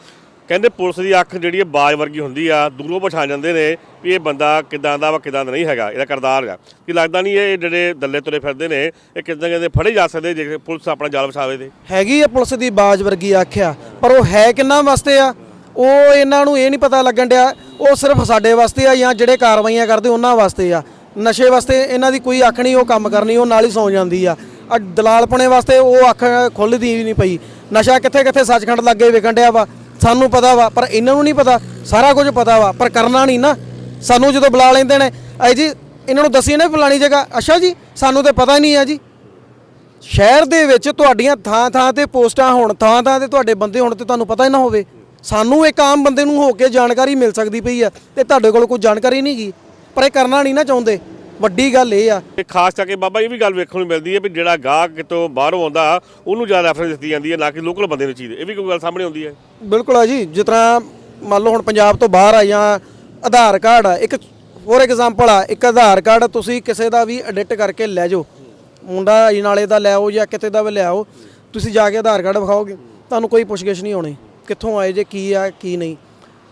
ਕਹਿੰਦੇ ਪੁਲਿਸ ਦੀ ਅੱਖ ਜਿਹੜੀ ਹੈ ਬਾਜ ਵਰਗੀ ਹੁੰਦੀ ਆ ਦੂਰੋਂ ਪਛਾਣ ਜਾਂਦੇ ਨੇ ਵੀ ਇਹ ਬੰਦਾ ਕਿਦਾਂ ਦਾ ਵਾ ਕਿਦਾਂ ਦਾ ਨਹੀਂ ਹੈਗਾ ਇਹਦਾ ਕਰਦਾਰ ਆ। ਕੀ ਲੱਗਦਾ ਨਹੀਂ ਇਹ ਜਿਹੜੇ ਦੱਲੇ ਤੁਰੇ ਫਿਰਦੇ ਨੇ ਇਹ ਕਿਦਾਂ ਕਹਿੰਦੇ ਫੜੇ ਜਾ ਸਕਦੇ ਜੇ ਪੁਲਿਸ ਆਪਣਾ ਜਾਲ ਵਿਛਾਵੇ ਤੇ? ਹੈਗੀ ਆ ਪੁਲਿਸ ਦੀ ਬਾਜ ਵਰਗੀ ਆਖਿਆ ਪਰ ਉਹ ਹੈ ਕਿੰਨਾ ਵਾਸਤੇ ਆ? ਉਹ ਇਹਨਾਂ ਨੂੰ ਇਹ ਨਹੀਂ ਪਤਾ ਲੱਗਣ ਡਿਆ, ਉਹ ਸਿਰਫ ਸਾਡੇ ਵਾਸਤੇ ਆ ਜਾਂ ਜਿਹੜੇ ਕਾਰਵਾਈਆਂ ਕਰਦੇ ਉਹਨਾਂ ਵਾਸਤੇ ਆ। ਨਸ਼ੇ ਵਾਸਤੇ ਇਹਨਾਂ ਦੀ ਕੋਈ ਅੱਖ ਨਹੀਂ, ਉਹ ਕੰਮ ਕਰਨੀ, ਉਹ ਨਾਲ ਹੀ ਸੌ ਜਾਂਦੀ ਆ। ਆ ਦਲਾਲਪਣੇ ਵਾਸਤੇ ਉਹ ਅੱਖ ਖੁੱਲਦੀ ਵੀ ਨਹੀਂ ਪਈ। ਨਸ਼ਾ ਕਿੱਥੇ ਕਿੱਥੇ ਸੱਚਖੰਡ ਲੱਗੇ ਵਿਕਣ ਡਿਆ ਵਾ, ਸਾਨੂੰ ਪਤਾ ਵਾ, ਪਰ ਇਹਨਾਂ ਨੂੰ ਨਹੀਂ ਪਤਾ, ਸਾਰਾ ਕੁਝ ਪਤਾ ਵਾ, ਪਰ ਕਰਨਾ ਨਹੀਂ ਨਾ। ਸਾਨੂੰ ਜਦੋਂ ਬੁਲਾ ਲੈਂਦੇ ਨੇ ਐ ਜੀ, ਇਹਨਾਂ ਨੂੰ ਦੱਸੀ ਨਾ ਫਲਾਣੀ ਜਗ੍ਹਾ, ਅੱਛਾ ਜੀ, ਸਾਨੂੰ ਤੇ ਪਤਾ ਹੀ ਨਹੀਂ ਆ ਜੀ। ਸ਼ਹਿਰ ਦੇ ਵਿੱਚ ਤੁਹਾਡੀਆਂ ਥਾਂ ਥਾਂ ਤੇ ਪੋਸਟਾਂ ਹੋਣ ਥਾਂ ਥਾਂ ਤੇ ਤੁਹਾਡੇ ਬੰਦੇ ਹੋਣ ਤੇ ਤੁਹਾਨੂੰ ਪਤਾ ਹੀ ਨਾ ਹੋਵੇ। ਸਾਨੂੰ ਇੱਕ ਆਮ ਬੰਦੇ ਨੂੰ ਹੋ ਕੇ ਜਾਣਕਾਰੀ ਮਿਲ ਸਕਦੀ ਪਈ ਆ ਤੇ ਤੁਹਾਡੇ ਕੋਲ ਕੋਈ ਜਾਣਕਾਰੀ ਨਹੀਂ ਗਈ ਪਰ ਇਹ ਕਰਨਾ ਨਹੀਂ ਨਾ ਚਾਹੁੰਦੇ। ਵੱਡੀ ਗੱਲ ਇਹ ਆ। ਤੇ ਖਾਸ ਕਰਕੇ ਬਾਬਾ ਇਹ ਵੀ ਗੱਲ ਵੇਖਣ ਨੂੰ ਮਿਲਦੀ ਹੈ ਵੀ ਜਿਹੜਾ ਗਾਹਕ ਕਿਤੋਂ ਬਾਹਰੋਂ ਆਉਂਦਾ ਉਹਨੂੰ ਜ਼ਿਆਦਾ ਰੈਫਰੈਂਸ ਦਿੱਤੀ ਜਾਂਦੀ ਹੈ ਨਾ ਕਿ ਲੋਕਲ ਬੰਦੇ ਨੂੰ ਚੀਜ਼ ਇਹ ਵੀ ਕੋਈ ਗੱਲ ਸਾਹਮਣੇ ਆਉਂਦੀ ਹੈ। ਬਿਲਕੁਲ ਆ ਜੀ ਜਿਸ ਤਰ੍ਹਾਂ ਮੰਨ ਲਓ ਹੁਣ ਪੰਜਾਬ ਤੋਂ ਬਾਹਰ ਆ ਜਾਂ ਆਧਾਰ ਕਾਰਡ ਆ ਇੱਕ ਫੋਰ ਐਗਜ਼ਾਮਪਲ ਆ ਇੱਕ ਆਧਾਰ ਕਾਰਡ ਤੁਸੀਂ ਕਿਸੇ ਦਾ ਵੀ ਐਡਿਟ ਕਰਕੇ ਲੈ ਜਾਓ। ਮੁੰਡਾ ਨਾਲੇ ਦਾ ਲੈ ਆਓ ਜਾਂ ਕਿਤੇ ਦਾ ਵੀ ਲੈ ਆਓ ਤੁਸੀਂ ਜਾ ਕੇ ਆਧਾਰ ਕਾਰਡ ਵਿਖਾਓਗੇ ਤੁਹਾਨੂੰ ਕੋਈ ਪੁੱਛਗਿੱਛ ਨਹੀਂ ਹੋਣੀ। ਕਿੱਥੋਂ ਆਏ ਜੇ, ਕੀ ਆ, ਕੀ ਨਹੀਂ।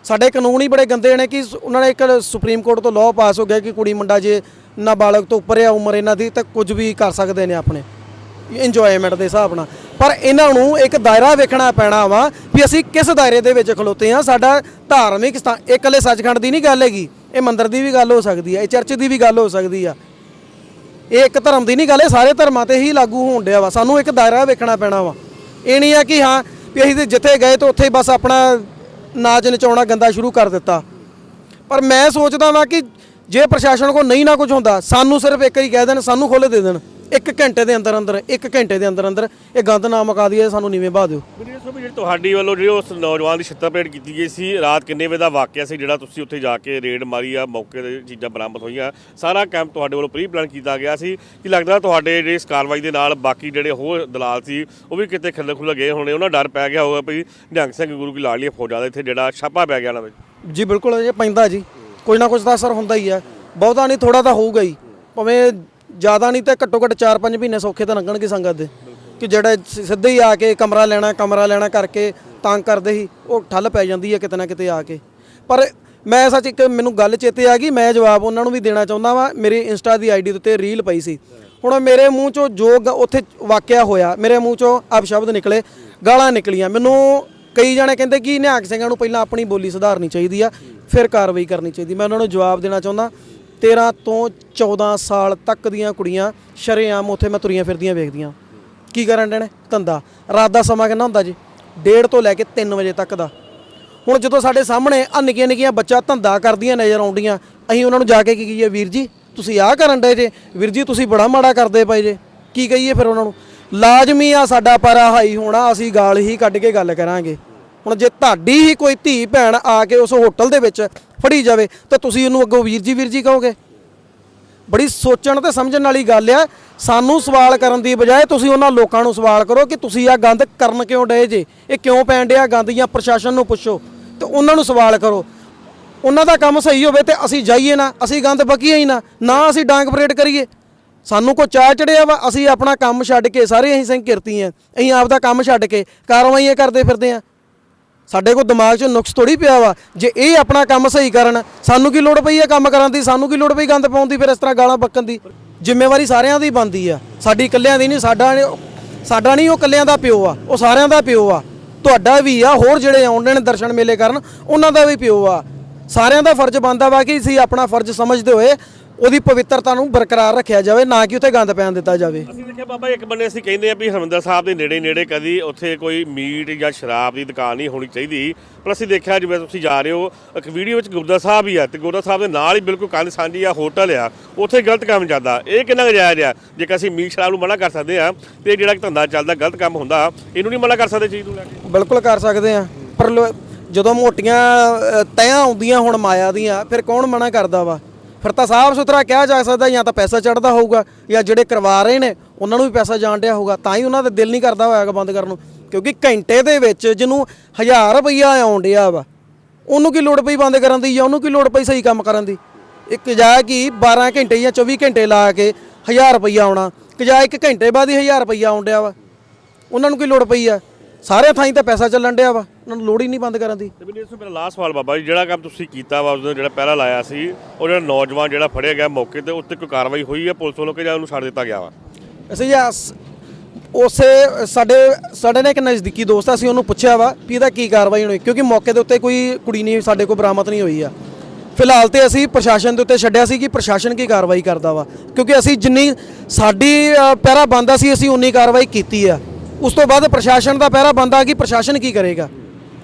ਸਾਡੇ ਕਾਨੂੰਨ ਹੀ ਬੜੇ ਗੰਦੇ ਨੇ ਕਿ ਉਹਨਾਂ ਨੇ ਇੱਕ ਸੁਪਰੀਮ ਕੋਰਟ ਤੋਂ ਲਾਅ ਪਾਸ ਹੋ ਗਿਆ ਕਿ ਕੁੜੀ ਮੁੰਡਾ ਜੇ ਨਾਬਾਲਗ ਤੋਂ ਉੱਪਰ ਆ ਉਮਰ ਇਹਨਾਂ ਦੀ, ਤਾਂ ਕੁਝ ਵੀ ਕਰ ਸਕਦੇ ਨੇ ਆਪਣੇ ਇੰਜੋਇਮੈਂਟ ਦੇ ਹਿਸਾਬ ਨਾਲ। ਪਰ ਇਹਨਾਂ ਨੂੰ ਇੱਕ ਦਾਇਰਾ ਵੇਖਣਾ ਪੈਣਾ ਵਾ ਵੀ ਅਸੀਂ ਕਿਸ ਦਾਇਰੇ ਦੇ ਵਿੱਚ ਖਲੋਤੇ ਆ ਸਾਡਾ ਧਾਰਮਿਕ ਸਥਾਨ ਇਹ ਇਕੱਲੇ ਸੱਚਖੰਡ ਦੀ ਨਹੀਂ ਗੱਲ ਹੈਗੀ, ਇਹ ਮੰਦਿਰ ਦੀ ਵੀ ਗੱਲ ਹੋ ਸਕਦੀ ਹੈ ਇਹ ਚਰਚ ਦੀ ਵੀ ਗੱਲ ਹੋ ਸਕਦੀ ਆ। ਇਹ ਇੱਕ ਧਰਮ ਦੀ ਨਹੀਂ ਗੱਲ, ਇਹ ਸਾਰੇ ਧਰਮਾਂ ਤੇ ਹੀ ਲਾਗੂ ਹੋਣ ਡਿਆ ਵਾ, ਸਾਨੂੰ ਇੱਕ ਦਾਇਰਾ ਵੇਖਣਾ ਪੈਣਾ ਵਾ। ਇਹ ਨਹੀਂ ਆ ਕਿ ਹਾਂ ਵੀ ਅਸੀਂ ਤੇ ਜਿੱਥੇ ਗਏ ਤੇ ਉੱਥੇ ਹੀ ਬਸ ਆਪਣਾ ਨਾਚ ਨਚਾਉਣਾ ਗੰਦਾ ਸ਼ੁਰੂ ਕਰ ਦਿੱਤਾ। ਪਰ ਮੈਂ ਸੋਚਦਾ ਵਾਂ ਕਿ ਜੇ ਪ੍ਰਸ਼ਾਸਨ ਕੋਲ ਨਹੀਂ ਨਾ ਕੁਝ ਹੁੰਦਾ, ਸਾਨੂੰ ਸਿਰਫ ਇੱਕ ਹੀ ਕਹਿ ਦੇਣ, ਸਾਨੂੰ ਖੋਲੇ ਦੇ ਦੇਣ। ਇੱਕ ਘੰਟੇ ਦੇ ਅੰਦਰ ਅੰਦਰ ਇੱਕ ਘੰਟੇ ਦੇ ਅੰਦਰ ਅੰਦਰ ਇਹ ਗੰਦ ਨਾ ਮੁਕਾ ਦਈਏ ਸਾਨੂੰ ਨੀਵੇਂ ਬਹਾ ਦਿਓ। ਮੈਨੂੰ ਇਹ ਦੱਸੋ ਵੀ ਜਿਹੜੀ ਤੁਹਾਡੀ ਵੱਲੋਂ ਜਿਹੜੀ ਉਸ ਨੌਜਵਾਨ ਦੀ ਛਿੱਤਰ ਭੇਟ ਕੀਤੀ ਗਈ ਸੀ ਰਾਤ ਕਿੰਨੇ ਵਜੇ ਦਾ ਵਾਕਿਆ ਸੀ ਜਿਹੜਾ ਤੁਸੀਂ ਉੱਥੇ ਜਾ ਕੇ ਰੇਡ ਮਾਰੀ ਆ ਮੌਕੇ ਤੇ ਚੀਜ਼ਾਂ ਬਰਾਮਦ ਹੋਈਆਂ ਸਾਰਾ ਕੈਂਪ ਤੁਹਾਡੇ ਵੱਲੋਂ ਪ੍ਰੀ ਪਲਾਨ ਕੀਤਾ ਗਿਆ ਸੀ। ਕਿ ਲੱਗਦਾ ਤੁਹਾਡੇ ਜਿਹੜੇ ਇਸ ਕਾਰਵਾਈ ਦੇ ਨਾਲ ਬਾਕੀ ਜਿਹੜੇ ਹੋਰ ਦਲਾਲ ਸੀ ਉਹ ਵੀ ਕਿਤੇ ਖੱਲੇ ਖੁੱਲੇ ਗਏ ਹੋਣੇ? ਉਹਨਾਂ ਡਰ ਪੈ ਗਿਆ ਹੋਊਗਾ ਵੀ ਨਿਹੰਗ ਸਿੰਘ ਗੁਰੂ ਕੀ ਲਾੜਲੀ ਫੌਜਾਂ ਦਾ ਇੱਥੇ ਜਿਹੜਾ ਛਾਪਾ ਪੈ ਗਿਆ ਉਹਨਾਂ ਵਿੱਚ। ਜੀ ਬਿਲਕੁਲ ਇਹ ਪੈਂਦਾ ਜੀ। ਕੁਝ ਨਾ ਕੁਝ ਤਾਂ ਅਸਰ ਹੁੰਦਾ ਹੀ ਆ। ਬਹੁਤਾ ਨਹੀਂ ਥੋੜਾ ਤਾਂ ਹੋਊਗਾ ਹੀ। ਭਾਵੇਂ ਜ਼ਿਆਦਾ ਨਹੀਂ ਤਾਂ ਘੱਟੋ ਘੱਟ 4-5 ਮਹੀਨੇ ਸੌਖੇ ਤਾਂ ਲੰਘਣਗੇ ਸੰਗਤ ਦੇ। ਕਿ ਜਿਹੜਾ ਸਿੱਧੇ ਹੀ ਆ ਕੇ ਕਮਰਾ ਲੈਣਾ ਕਮਰਾ ਲੈਣਾ ਕਰਕੇ ਤੰਗ ਕਰਦੇ ਸੀ, ਉਹ ਠੱਲ ਪੈ ਜਾਂਦੀ ਹੈ ਕਿਤੇ ਨਾ ਕਿਤੇ ਆ ਕੇ। ਪਰ ਮੈਂ ਸੱਚ ਇੱਕ ਮੈਨੂੰ ਗੱਲ ਚੇਤੇ ਆ ਗਈ, ਮੈਂ ਜਵਾਬ ਉਹਨਾਂ ਨੂੰ ਵੀ ਦੇਣਾ ਚਾਹੁੰਦਾ ਵਾਂ, ਮੇਰੀ ਇੰਸਟਾ ਦੀ ਆਈਡੀ ਦੇ ਉੱਤੇ ਰੀਲ ਪਈ ਸੀ। ਹੁਣ ਮੇਰੇ ਮੂੰਹ ਚੋਂ ਜੋ ਉੱਥੇ ਵਾਕਿਆ ਹੋਇਆ, ਮੇਰੇ ਮੂੰਹ ਚੋਂ ਅਪਸ਼ਬਦ ਨਿਕਲੇ, ਗਾਲਾਂ ਨਿਕਲੀਆਂ। ਮੈਨੂੰ ਕਈ ਜਣੇ ਕਹਿੰਦੇ ਕਿ ਨਿਹੰਗ ਸਿੰਘਾਂ ਨੂੰ ਪਹਿਲਾਂ ਆਪਣੀ ਬੋਲੀ ਸੁਧਾਰਨੀ ਚਾਹੀਦੀ ਆ, ਫਿਰ ਕਾਰਵਾਈ ਕਰਨੀ ਚਾਹੀਦੀ। ਮੈਂ ਉਹਨਾਂ ਨੂੰ ਜਵਾਬ ਦੇਣਾ ਚਾਹੁੰਦਾ 13 ਤੋਂ 14 ਸਾਲ ਤੱਕ ਦੀਆਂ ਕੁੜੀਆਂ ਸ਼ਰੇਆਮ ਉੱਥੇ ਮੈਂ ਤੁਰੀਆਂ ਫਿਰਦੀਆਂ ਵੇਖਦੀਆਂ। ਕੀ ਕਰਨ ਦੇ ਧੰਦਾ। ਰਾਤ ਦਾ ਸਮਾਂ ਕਿੰਨਾ ਹੁੰਦਾ ਜੀ? 1:30 ਤੋਂ ਲੈ ਕੇ 3 ਵਜੇ ਤੱਕ ਦਾ। ਹੁਣ ਜਦੋਂ ਸਾਡੇ ਸਾਹਮਣੇ ਆ ਨਿੱਕੀਆਂ ਨਿੱਕੀਆਂ ਬੱਚਾ ਧੰਦਾ ਕਰਦੀਆਂ ਨਜ਼ਰ ਆਉਂਦੀਆਂ, ਅਸੀਂ ਉਹਨਾਂ ਨੂੰ ਜਾ ਕੇ ਕੀ ਕਹੀਏ? ਵੀਰ ਜੀ, ਤੁਸੀਂ ਆਹ ਕਰਨ ਡਏ ਜੇ? ਵੀਰ ਜੀ, ਤੁਸੀਂ ਬੜਾ ਮਾੜਾ ਕਰਦੇ ਪਏ ਜੇ। ਕੀ ਕਹੀਏ ਫਿਰ ਉਹਨਾਂ ਨੂੰ? ਲਾਜ਼ਮੀ ਆ ਸਾਡਾ ਪਾਰਾ ਹਾਈ ਹੋਣਾ, ਅਸੀਂ ਗਾਲ ਹੀ ਕੱਢ ਕੇ ਗੱਲ ਕਰਾਂਗੇ। ਹੁਣ ਜੇ ਤੁਹਾਡੀ ਹੀ ਕੋਈ ਧੀ ਭੈਣ ਆ ਕੇ ਉਸ ਹੋਟਲ ਦੇ ਵਿੱਚ ਫੜੀ ਜਾਵੇ, ਤਾਂ ਤੁਸੀਂ ਉਹਨੂੰ ਅੱਗੋਂ ਵੀਰ ਜੀ ਵੀਰ ਜੀ ਕਹੋਗੇ? ਬੜੀ ਸੋਚਣ ਤੇ ਸਮਝਣ ਵਾਲੀ ਗੱਲ ਆ। ਸਾਨੂੰ ਸਵਾਲ ਕਰਨ ਦੀ ਬਜਾਏ ਤੁਸੀਂ ਉਹਨਾਂ ਲੋਕਾਂ ਨੂੰ ਸਵਾਲ ਕਰੋ ਕਿ ਤੁਸੀਂ ਆ ਗੰਦ ਕਰਨ ਕਿਉਂ ਡਏ ਜੇ? ਇਹ ਕਿਉਂ ਪੈਣ ਡਿਆ? ਗੰਦ ਜਾਂ ਪ੍ਰਸ਼ਾਸਨ ਨੂੰ ਪੁੱਛੋ। ਤੇ ਉਹਨਾਂ ਨੂੰ ਸਵਾਲ ਕਰੋ। ਉਹਨਾਂ ਦਾ ਕੰਮ ਸਹੀ ਹੋਵੇ ਤੇ ਅਸੀਂ ਜਾਈਏ ਨਾ, ਅਸੀਂ ਗੰਦ ਬਕੀਏ ਹੀ ਨਾ ਨਾ ਅਸੀਂ ਡਾਂਗ ਪਰੇਡ ਕਰੀਏ। ਸਾਨੂੰ ਕੋ ਚਾਹ ਚੜਿਆ ਵਾ, ਅਸੀਂ ਆਪਣਾ ਕੰਮ ਛੱਡ ਕੇ ਸਾਰੇ ਅਸੀਂ ਸਿੰਘ ਕਿਰਤੀ ਆ। ਅਸੀਂ ਆਪਦਾ ਕੰਮ ਛੱਡ ਕੇ ਕਾਰਵਾਈਆਂ ਕਰਦੇ ਫਿਰਦੇ ਆ। ਸਾਡੇ ਕੋਲ ਦਿਮਾਗ 'ਚ ਨੁਕਸ ਥੋੜੀ ਪਿਆ ਵਾ। ਜੇ ਇਹ ਆਪਣਾ ਕੰਮ ਸਹੀ ਕਰਨ, ਸਾਨੂੰ ਕੀ ਲੋੜ ਪਈ ਹੈ ਕੰਮ ਕਰਨ ਦੀ? ਸਾਨੂੰ ਕੀ ਲੋੜ ਪਈ ਗੰਦ ਪਾਉਣ ਦੀ, ਫਿਰ ਇਸ ਤਰ੍ਹਾਂ ਗਾਲਾਂ ਬੱਕਣ ਦੀ? ਜ਼ਿੰਮੇਵਾਰੀ ਸਾਰਿਆਂ ਦੀ ਬਣਦੀ ਆ। ਸਾਡੀ ਇਕੱਲਿਆਂ ਦੀ ਨਹੀਂ, ਸਾਡਾ ਸਾਡਾ ਨਹੀਂ ਉਹ ਇਕੱਲਿਆਂ ਦਾ ਪਿਓ ਆ, ਉਹ ਸਾਰਿਆਂ ਦਾ ਪਿਓ ਆ। ਤੁਹਾਡਾ ਵੀ ਆ, ਹੋਰ ਜਿਹੜੇ ਆਉਂਦੇ ਨੇ ਦਰਸ਼ਨ ਮੇਲੇ ਕਰਨ, ਉਹਨਾਂ ਦਾ ਵੀ ਪਿਓ ਆ। ਸਾਰਿਆਂ ਦਾ ਫਰਜ਼ ਬਣਦਾ ਵਾ ਕਿ ਅਸੀਂ ਆਪਣਾ ਫਰਜ਼ ਸਮਝਦੇ ਹੋਏ ਉਹਦੀ ਪਵਿੱਤਰਤਾ ਨੂੰ ਬਰਕਰਾਰ ਰੱਖਿਆ ਜਾਵੇ ਨਾ ਕਿ ਉੱਥੇ ਗੰਦ ਪੈਣ ਦਿੱਤਾ ਜਾਵੇ। ਅਸੀਂ ਦੇਖਿਆ ਬਾਬਾ ਇੱਕ ਬੰਨੇ ਅਸੀਂ ਕਹਿੰਦੇ ਆ ਵੀ ਹਰਮੰਦਰ ਸਾਹਿਬ ਦੇ ਨੇੜੇ ਨੇੜੇ ਕਦੀ ਉੱਥੇ ਕੋਈ ਮੀਟ ਜਾਂ ਸ਼ਰਾਬ ਦੀ ਦੁਕਾਨ ਨਹੀਂ ਹੋਣੀ ਚਾਹੀਦੀ। ਪਰ ਅਸੀਂ ਦੇਖਿਆ ਜਿਵੇਂ ਤੁਸੀਂ ਜਾ ਰਹੇ ਹੋ ਇੱਕ ਵੀਡੀਓ ਵਿੱਚ ਗੁਰਦਾ ਸਾਹਿਬ ਹੀ ਆ ਤੇ ਗੁਰਦਾ ਸਾਹਿਬ ਦੇ ਨਾਲ ਹੀ ਬਿਲਕੁਲ ਕੰਨ ਸਾਂਝੀ ਆ ਹੋਟਲ ਆ ਉੱਥੇ ਗਲਤ ਕੰਮ ਚੱਲਦਾ ਇਹ ਕਿੰਨਾ ਜਾਇਜ਼ ਆ? ਜੇ ਅਸੀਂ ਮੀਟ ਸ਼ਰਾਬ ਨੂੰ ਮਨਾ ਕਰ ਸਕਦੇ ਆ ਤੇ ਇਹ ਜਿਹੜਾ ਧੰਦਾ ਚੱਲਦਾ ਗਲਤ ਕੰਮ ਹੁੰਦਾ ਇਹਨੂੰ ਨਹੀਂ ਮਨਾ ਕਰ ਸਕਦੇ ਚੀਜ਼ ਨੂੰ ਲੈ ਕੇ। ਬਿਲਕੁਲ ਕਰ ਸਕਦੇ ਆ। ਪਰ ਜਦੋਂ ਮੋਟੀਆਂ ਤੈਆਂ ਆਉਂਦੀਆਂ ਹੁਣ ਮਾਇਆ ਦੀਆਂ ਫਿਰ ਕੌਣ ਮਨਾ ਕਰਦਾ ਵਾ? ਫਿਰ ਤਾਂ ਸਾਫ਼ ਸੁਥਰਾ ਕਿਹਾ ਜਾ ਸਕਦਾ ਜਾਂ ਤਾਂ ਪੈਸਾ ਚੜਦਾ ਹੋਊਗਾ ਜਾਂ ਜਿਹੜੇ ਕਰਵਾ ਰਹੇ ਨੇ, ਉਹਨਾਂ ਨੂੰ ਵੀ ਪੈਸਾ ਜਾਣ ਡਿਆ ਹੋਊਗਾ। ਤਾਂ ਹੀ ਉਹਨਾਂ ਦਾ ਦਿਲ ਨਹੀਂ ਕਰਦਾ ਹੋਇਆਗਾ ਬੰਦ ਕਰਨ ਨੂੰ, ਕਿਉਂਕਿ ਘੰਟੇ ਦੇ ਵਿੱਚ ਜਿਹਨੂੰ 1000 ਰੁਪਈਆ ਆਉਣ ਡਿਆ ਵਾ, ਉਹਨੂੰ ਕੀ ਲੋੜ ਪਈ ਬੰਦ ਕਰਨ ਦੀ ਜਾਂ ਉਹਨੂੰ ਕੀ ਲੋੜ ਪਈ ਸਹੀ ਕੰਮ ਕਰਨ ਦੀ? ਇੱਕ ਜਾ ਕਿ 12 ਘੰਟੇ ਜਾਂ 24 ਘੰਟੇ ਲਾ ਕੇ 1000 ਰੁਪਈਆ ਆਉਣਾ ਕਿ ਜਾਂ ਇੱਕ ਘੰਟੇ ਬਾਅਦ ਹੀ 1000 ਰੁਪਈਆ ਆਉਣ ਡਿਆ ਵਾ, ਉਹਨਾਂ ਨੂੰ ਕੀ ਲੋੜ ਪਈ ਆ? ਸਾਰੇ ਥਾਈਂ ਤਾਂ ਪੈਸਾ ਚੱਲਣ ਡਿਆ ਵਾ ਉਹਨਾਂ ਨੂੰ ਲੋੜ ਹੀ ਨਹੀਂ ਬੰਦ ਕਰਨ ਦੀ। ਇਸ ਤੋਂ ਮੇਰਾ ਲਾਸਟ ਸਵਾਲ ਬਾਬਾ ਜੀ ਜਿਹੜਾ ਕੰਮ ਤੁਸੀਂ ਕੀਤਾ ਵਾ ਉਦੋਂ ਜਿਹੜਾ ਪਹਿਰਾ ਲਾਇਆ ਸੀ ਉਹ ਜਿਹੜਾ ਨੌਜਵਾਨ ਜਿਹੜਾ ਫੜਿਆ ਗਿਆ ਮੌਕੇ ਤੇ ਉੱਤੇ ਕੋਈ ਕਾਰਵਾਈ ਹੋਈ ਹੈ ਪੁਲਿਸ ਵੱਲੋਂ ਕਿ ਜਾਂ ਉਹਨੂੰ ਛੱਡ ਦਿੱਤਾ ਗਿਆ ਵਾ? ਅਸੀਂ ਜਾਂ ਸ- ਉਸੇ ਸਾਡੇ ਸਾਡੇ ਨੇ ਇੱਕ ਨਜ਼ਦੀਕੀ ਦੋਸਤ ਆ ਅਸੀਂ ਉਹਨੂੰ ਪੁੱਛਿਆ ਵਾ ਵੀ ਇਹਦਾ ਕੀ ਕਾਰਵਾਈ ਹੋਣੀ ਕਿਉਂਕਿ ਮੌਕੇ ਦੇ ਉੱਤੇ ਕੋਈ ਕੁੜੀ ਨਹੀਂ ਸਾਡੇ ਕੋਲ ਬਰਾਮਦ ਨਹੀਂ ਹੋਈ ਆ। ਫਿਲਹਾਲ ਤੇ ਅਸੀਂ ਪ੍ਰਸ਼ਾਸਨ ਦੇ ਉੱਤੇ ਛੱਡਿਆ ਸੀ ਕਿ ਪ੍ਰਸ਼ਾਸਨ ਕੀ ਕਾਰਵਾਈ ਕਰਦਾ ਵਾ ਕਿਉਂਕਿ ਅਸੀਂ ਜਿੰਨੀ ਸਾਡੀ ਅ, ਪਹਿਰਾ ਬੰਦਾ ਸੀ ਅਸੀਂ ਉਨੀ ਕਾਰਵਾਈ ਕੀਤੀ ਆ। ਉਸ ਤੋਂ ਬਾਅਦ ਪ੍ਰਸ਼ਾਸਨ ਦਾ ਪਹਿਰਾ ਬੰਦਾ ਕਿ ਪ੍ਰਸ਼ਾਸਨ ਕੀ ਕਰੇਗਾ?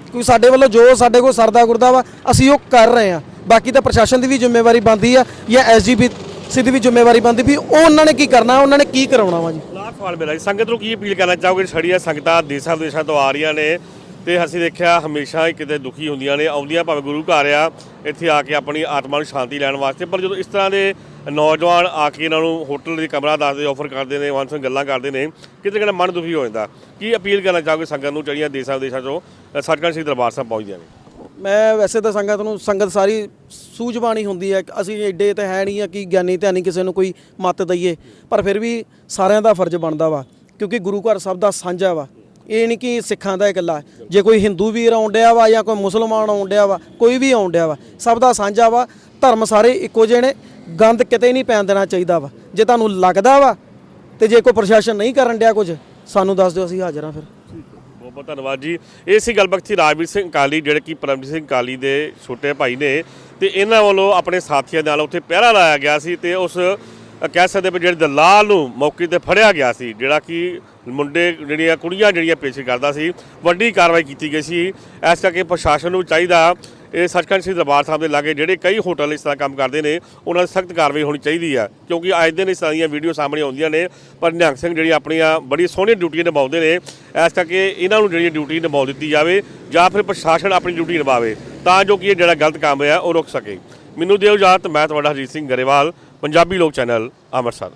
ਕਿਉਂਕਿ ਸਾਡੇ ਵੱਲੋਂ ਜੋ ਸਾਡੇ ਕੋਲ ਸਰਦਾ ਗੁਰਦਾ ਵਾ, ਅਸੀਂ ਉਹ ਕਰ ਰਹੇ ਆ ਬਾਕੀ ਤਾਂ ਪ੍ਰਸ਼ਾਸਨ ਦੀ ਵੀ ਜ਼ਿੰਮੇਵਾਰੀ ਬਣਦੀ ਆ ਜਾਂ ਐਸਜੀਪੀ ਦੀ ਵੀ ਜ਼ਿੰਮੇਵਾਰੀ ਬਣਦੀ ਵੀ ਉਹ ਉਹਨਾਂ ਨੇ ਕੀ ਕਰਨਾ, ਉਹਨਾਂ ਨੇ ਕੀ ਕਰਾਉਣਾ ਵਾ ਜੀ? ਲਾਸਟ ਸਵਾਲ ਮੇਰਾ ਜੀ, ਸੰਗਤ ਨੂੰ ਕੀ ਅਪੀਲ ਕਰਨਾ ਚਾਹੋਗੇ? ਛੜੀਆਂ ਸੰਗਤਾਂ ਦੇਸ਼ਾਂ ਵਿਦੇਸ਼ਾਂ ਤੋਂ ਆ ਰਹੀਆਂ ਨੇ ਤੇ ਅਸੀਂ ਦੇਖਿਆ ਹਮੇਸ਼ਾ ਹੀ ਕਿਤੇ ਦੁਖੀ ਹੁੰਦੀਆਂ ਨੇ, ਆਉਂਦੀਆਂ ਭਾਵੇਂ ਗੁਰੂ ਘਰ ਆ, ਇੱਥੇ ਆ ਕੇ ਆਪਣੀ ਆਤਮਾ ਨੂੰ ਸ਼ਾਂਤੀ ਲੈਣ ਵਾਸਤੇ, ਪਰ ਜਦੋਂ ਇਸ ਤਰ੍ਹਾਂ ਦੇ ਨੌਜਵਾਨ ਆ ਕੇ ਇਹਨਾਂ ਨੂੰ ਹੋਟਲ ਦੀ ਕਮਰਾ ਦੱਸਦੇ ਆਫਰ ਕਰਦੇ ਨੇ ਵਾਂਸ ਗੱਲਾਂ ਕਰਦੇ ਨੇ। ਕਿਤੇ ਕਿਤੇ ਮਨ ਦੁਖੀ ਹੋ ਜਾਂਦਾ। ਕੀ ਅਪੀਲ ਕਰਨਾ ਚਾਹੋਗੇ ਸੰਗਤ ਨੂੰ ਜਿਹੜੀਆਂ ਦੇਸ਼ਾਂ ਵਿਦੇਸ਼ਾਂ ਚੋਂ ਅ, ਸ੍ਰੀ ਦਰਬਾਰ ਸਾਹਿਬ ਪਹੁੰਚਦੀਆਂ ਨੇ? ਮੈਂ ਵੈਸੇ ਤਾਂ ਸੰਗਤ ਨੂੰ ਸੰਗਤ ਸਾਰੀ ਸੂਝਵਾਨੀ ਹੁੰਦੀ ਹੈ ਅਸੀਂ ਏਡੇ ਤਾਂ ਹੈ ਨਹੀਂ ਆ ਕਿ ਗਿਆਨੀ ਤਾਂ ਨਹੀਂ ਕਿਸੇ ਨੂੰ ਕੋਈ ਮੱਤ ਦਈਏ ਪਰ ਫਿਰ ਵੀ ਸਾਰਿਆਂ ਦਾ ਫਰਜ਼ ਬਣਦਾ ਵਾ ਕਿਉਂਕਿ ਗੁਰੂ ਘਰ ਸਭ ਦਾ ਸਾਂਝਾ ਵਾ। ਇਹ ਨਹੀਂ ਕਿ ਸਿੱਖਾਂ ਦਾ ਇਕੱਲਾ ਜੇ ਕੋਈ ਹਿੰਦੂ ਵੀਰ ਆਉਣ ਡਿਆ ਵਾ ਜਾਂ ਕੋਈ ਮੁਸਲਮਾਨ ਆਉਣ ਡਿਆ ਵਾ ਕੋਈ ਵੀ ਆਉਣ ਡਿਆ ਵਾ ਸਭ ਦਾ ਸਾਂਝਾ ਵਾ ਧਰਮ ਸਾਰੇ ਇੱਕੋ ਜਿਹੇ ਨੇ ਗੰਦ ਕਿਤੇ ਨਹੀਂ ਪੈਣ ਦੇਣਾ ਚਾਹੀਦਾ ਵਾ। ਜੇ ਤੁਹਾਨੂੰ ਲੱਗਦਾ ਵਾ ਤੇ ਜੇ ਕੋਈ ਪ੍ਰਸ਼ਾਸਨ ਨਹੀਂ ਕਰਨ ਡਿਆ ਕੁਝ, ਸਾਨੂੰ ਦੱਸ ਦਿਓ, ਅਸੀਂ ਹਾਜ਼ਰ ਹਾਂ ਫਿਰ। ਬਹੁਤ ਬਹੁਤ ਧੰਨਵਾਦ ਜੀ। ਇਹ ਸੀ ਗੱਲਬਾਤ ਸੀ ਰਾਜਵੀਰ ਸਿੰਘ ਕਾਲੀ, ਜਿਹੜੇ ਕਿ ਪਰਮਜੀਤ ਸਿੰਘ ਕਾਲੀ ਦੇ ਛੋਟੇ ਭਾਈ ਨੇ ਤੇ ਇਹਨਾਂ ਵੱਲੋਂ ਆਪਣੇ ਸਾਥੀਆਂ ਨਾਲ ਉੱਥੇ ਪਹਿਰਾ ਲਾਇਆ ਗਿਆ ਸੀ ਤੇ ਉਸ ਕਹਿ ਸਕਦੇ ਵੀ ਜਿਹੜੇ ਦਲਾਲ ਨੂੰ ਮੌਕੇ ਤੇ ਫੜਿਆ ਗਿਆ ਸੀ, ਜਿਹੜਾ ਕਿ ਮੁੰਡੇ ਜਿਹੜੀਆਂ ਕੁੜੀਆਂ ਜਿਹੜੀਆਂ ਪੇਸ਼ ਕਰਦਾ ਸੀ, ਵੱਡੀ ਕਾਰਵਾਈ ਕੀਤੀ ਗਈ ਸੀ। ਇਸ ਕਰਕੇ ਪ੍ਰਸ਼ਾਸਨ ਨੂੰ ਚਾਹੀਦਾ ਇਹ ਸੱਚਖੰਡ ਸ੍ਰੀ ਦਰਬਾਰ ਸਾਹਿਬ ਦੇ ਲਾਗੇ ਜਿਹੜੇ ਕਈ ਹੋਟਲ ਇਸ ਤਰ੍ਹਾਂ ਕੰਮ ਕਰਦੇ ਨੇ, ਉਹਨਾਂ 'ਤੇ ਸਖਤ ਕਾਰਵਾਈ ਹੋਣੀ ਚਾਹੀਦੀ ਆ। ਕਿਉਂਕਿ ਅੱਜ ਦਿਨ ਇਸ ਤਰ੍ਹਾਂ ਦੀਆਂ ਵੀਡੀਓ ਸਾਹਮਣੇ ਆਉਂਦੀਆਂ ਨੇ, ਪਰ ਨਿਹੰਗ ਸਿੰਘ ਜਿਹੜੀ ਆਪਣੀਆਂ ਬੜੀ ਸੋਹਣੀ ਡਿਊਟੀ ਨਿਭਾਉਂਦੇ ਨੇ, ਇਸ ਕਰਕੇ ਇਹਨਾਂ ਨੂੰ ਜਿਹੜੀ ਡਿਊਟੀ ਨਿਭਾਉ ਦਿੱਤੀ ਜਾਵੇ ਜਾਂ ਫਿਰ ਪ੍ਰਸ਼ਾਸਨ ਆਪਣੀ ਡਿਊਟੀ ਨਿਭਾਵੇ, ਤਾਂ ਜੋ ਕਿ ਇਹ ਜਿਹੜਾ ਗਲਤ ਕੰਮ ਹੈ ਉਹ ਰੁਕ ਸਕੇ। ਮੈਨੂੰ ਦਿਓ ਇਜਾਜ਼ਤ, ਮੈਂ ਤੁਹਾਡਾ ਹਰਜੀਤ ਸਿੰਘ ਗਰੇਵਾਲ, ਪੰਜਾਬੀ ਲੋਕ ਚੈਨਲ, ਅੰਮ੍ਰਿਤਸਰ।